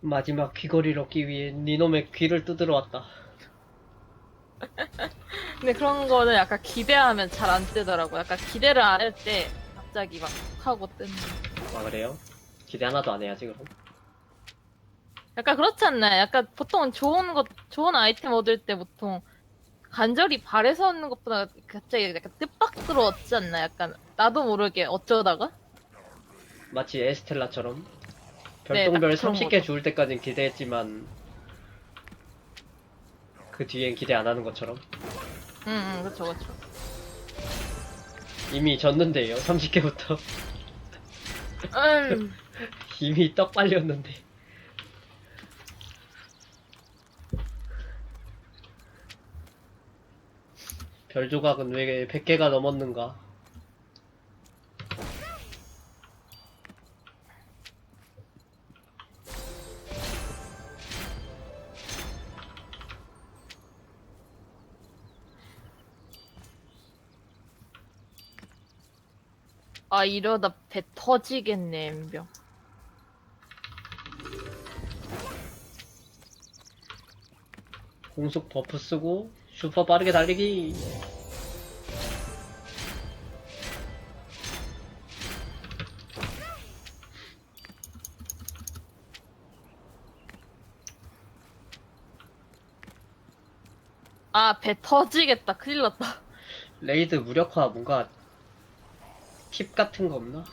마지막 귀걸이를 얻기 위해 니놈의 귀를 뜯으러 왔다. 근데 그런 거는 약간 기대하면 잘 안 뜨더라고. 약간 기대를 안 할 때 갑자기 막 하고 뜨는. 아 그래요? 기대 하나도 안 해야지 그럼. 약간 그렇지 않나요? 약간 보통 좋은 것, 좋은 아이템 얻을 때 보통 간절히 바래서 얻는 것보다 갑자기 약간 뜻밖으로 얻지 않나? 약간 나도 모르게 어쩌다가? 마치 에스텔라처럼 네, 별똥별 딱 그런 30개 거죠. 주울 때까진 기대했지만 그 뒤엔 기대 안 하는 것처럼. 응, 응, 그쵸, 그쵸. 이미 졌는데요 30개부터. 음, 이미 떡 빨렸는데. 별 조각은 왜 100개가 넘었는가 아, 이러다 배 터지겠네, 엠병. 공속 버프 쓰고 슈퍼 빠르게 달리기 아, 배 터지겠다. 큰일 났다. 레이드 무력화 뭔가 팁 같은 거 없나?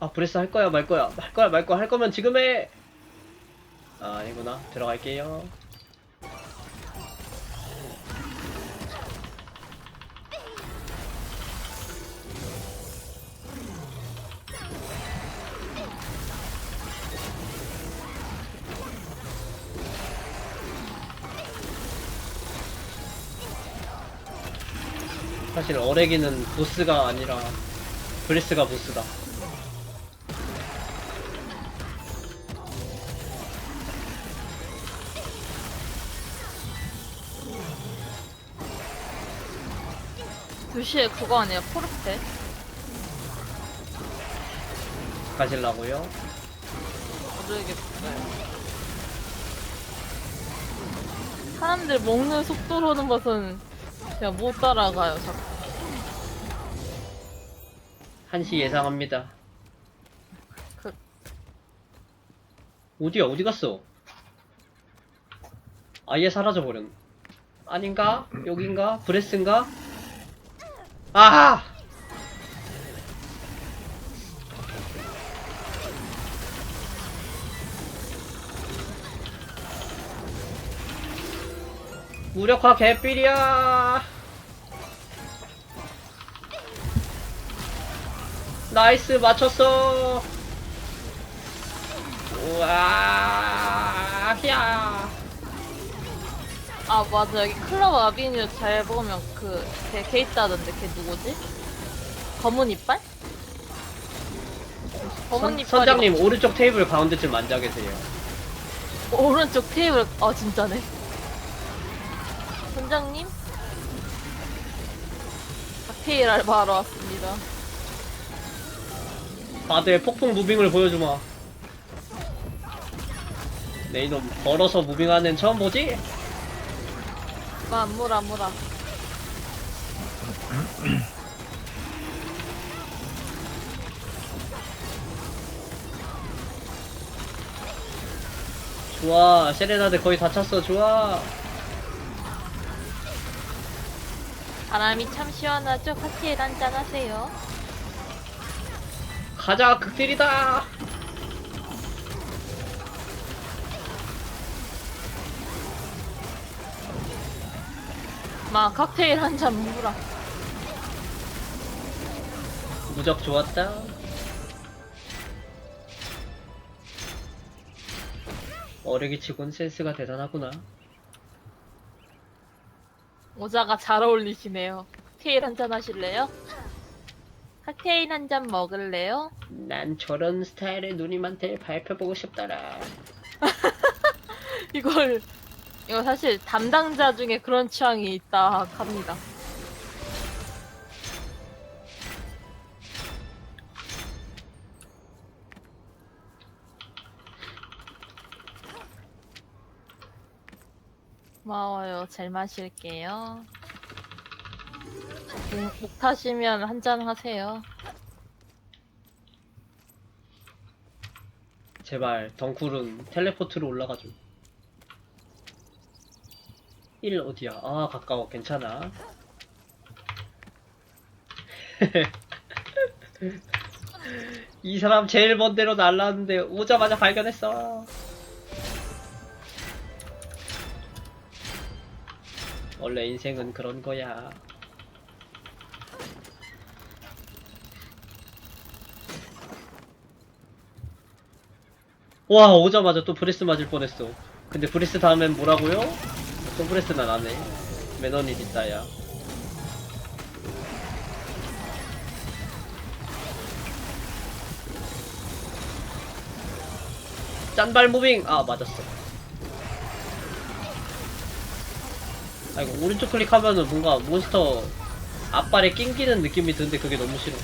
아 브레스 할 거야 말 거야 할 거야 말 거야 할 거면 지금 해. 아 아니구나 들어갈게요. 사실 어레기는 보스가 아니라 브레스가 보스다. 두시에 그거 아니에요? 포르테? 가실라고요? 모르겠어요. 사람들 먹는 속도로는 봐선 제가 못 따라가요, 자꾸. 한시 예상합니다. 그- 어디야 어디 갔어? 아예 사라져 버렸. 아닌가? 여긴가? 브레스인가? 아! 무력화 개삘이야! 나이스 맞췄어. 우와, 야. 아, 맞아. 여기 클럽 아비뉴 잘 보면 그, 걔, 걔 있다던데, 걔 누구지? 검은 이빨? 검은 선, 이빨이 선장님 오른쪽 테이블 가운데쯤 앉아 계세요. 막- 오른쪽 테이블, 아, 진짜네. 선장님? 칵테일 알바하러 왔습니다. 다들 폭풍 무빙을 보여주마. 내 이놈 걸어서 무빙하는 처음 보지? 마, 무라, 무라. 좋아, 세레나데 거의 다 찼어. 좋아. 바람이 참 시원하죠? 칵테일 한잔 하세요. 가자, 극딜이다. 마, 칵테일 한잔 무라. 무적 좋았다. 어리기 치곤 센스가 대단하구나. 모자가 잘 어울리시네요. 칵테일 한 잔 하실래요? 칵테일 한 잔 먹을래요? 난 저런 스타일의 누님한테 밟혀보고 싶더라. 이걸 이거 사실 담당자 중에 그런 취향이 있다 합니다. 고마워요. 잘 마실게요. 목, 목 타시면 한잔 하세요. 제발 덩쿨은 텔레포트로 올라가줘 1 어디야? 아 가까워. 괜찮아. 이 사람 제일 먼 데로 날라왔는데 오자마자 발견했어. 원래 인생은 그런 거야 와 오자마자 또 브레스 맞을 뻔했어. 근데 브레스 다음엔 뭐라고요? 또 브레스는 안해 매너니 있다야. 짠발 무빙! 아 맞았어. 아이고 오른쪽 클릭하면은 뭔가 몬스터 앞발에 낑기는 느낌이 드는데 그게 너무 싫어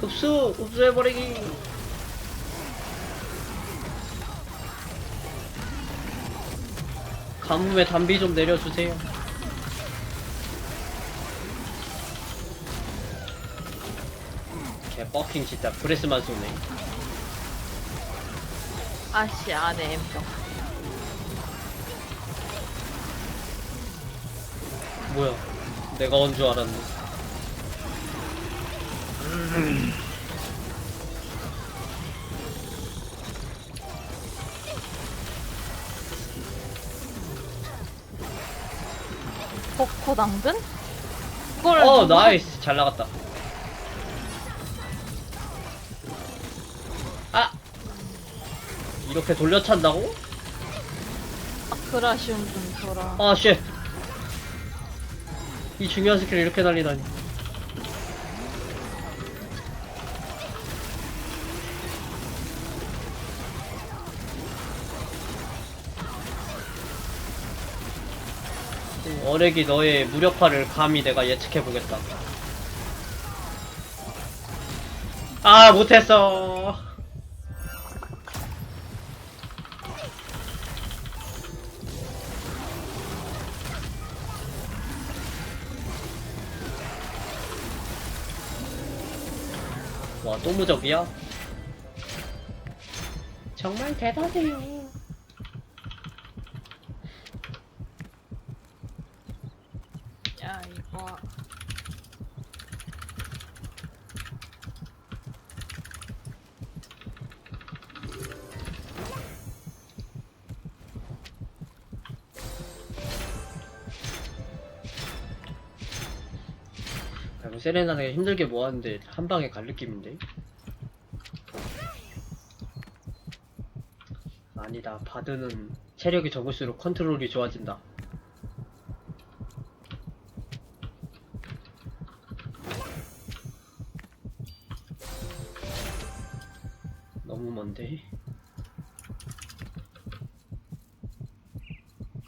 흡수! 흡수해버리기! 가뭄에 담비 좀 내려주세요. 개 뻑킹 진짜 브레스만 쏘네. 아씨, 안에 엠병. 뭐야? 내가 온 줄 알았네. 코코 당근? 그걸 어, 누구- 나이스. 잘 나갔다. 아! 이렇게 돌려 찬다고? 아크라시움 좀 줘라. 아, 쉣. 이 중요한 스킬을 이렇게 날리다니. 어렉이 너의 무력화를 감히 내가 예측해보겠다. 아, 못했어. 와, 또 무적이야? 정말 대단해요. 야, 이거. 야, 뭐 세레나가 힘들게 모았는데 한 방에 갈 느낌인데? 아니다. 바드는 체력이 적을수록 컨트롤이 좋아진다. 먼데?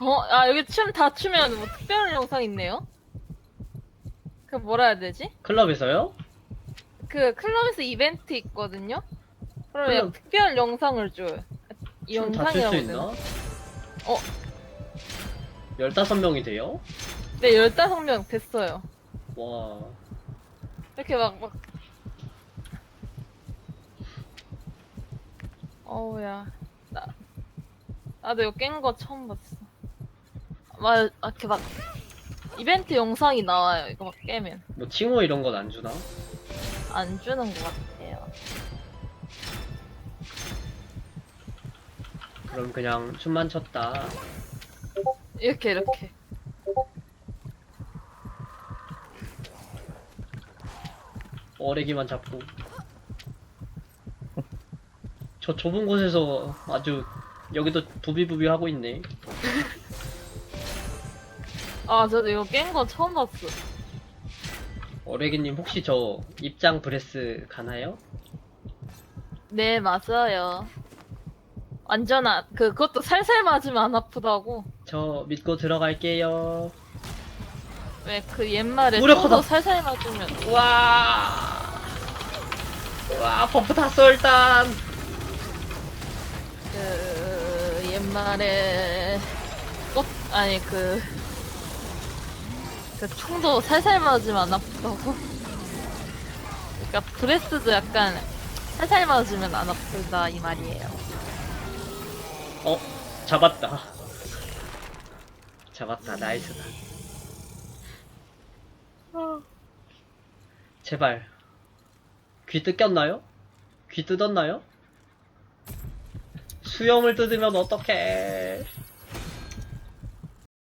어, 아, 여기 춤 다 추면 뭐 특별한 영상 있네요? 그 뭐라 해야 되지? 클럽에서요? 그 클럽에서 이벤트 있거든요? 그러면 클럽- 특별 영상을 줘요. 이 춤 다출 영상이라고 수 해야 있나? 어. 15명이 돼요? 네, 15명 됐어요. 와. 이렇게 막, 막. 어우야. 나, 나도 이거 깬 거 처음 봤어. 막, 이렇게 막, 이벤트 영상이 나와요. 이거 막 깨면. 뭐 칭호 이런 건 안 주나? 안 주는 것 같아요. 그럼 그냥 춤만 췄다. 이렇게, 이렇게. 어레기만 잡고. 저 좁은 곳에서 아주 여기도 부비부비 하고 있네. 아, 저도 이거 깬 거 처음 봤어. 어레기님 혹시 저 입장 브레스 가나요? 네, 맞아요. 완전 아, 그, 그것도 살살 맞으면 안 아프다고. 저 믿고 들어갈게요. 왜 그 옛말에 무력하다. 살살 맞으면 와. 와, 버프 탔어, 일단. 그 옛말에 꽃 아니 그. 그 총도 살살 맞으면 안 아프다고? 그러니까 브레스도 약간 살살 맞으면 안 아프다 이 말이에요. 어, 잡았다. 잡았다, 나이스다. 제발. 귀 뜯겼나요? 귀 뜯었나요? 수염을 뜯으면 어떡해.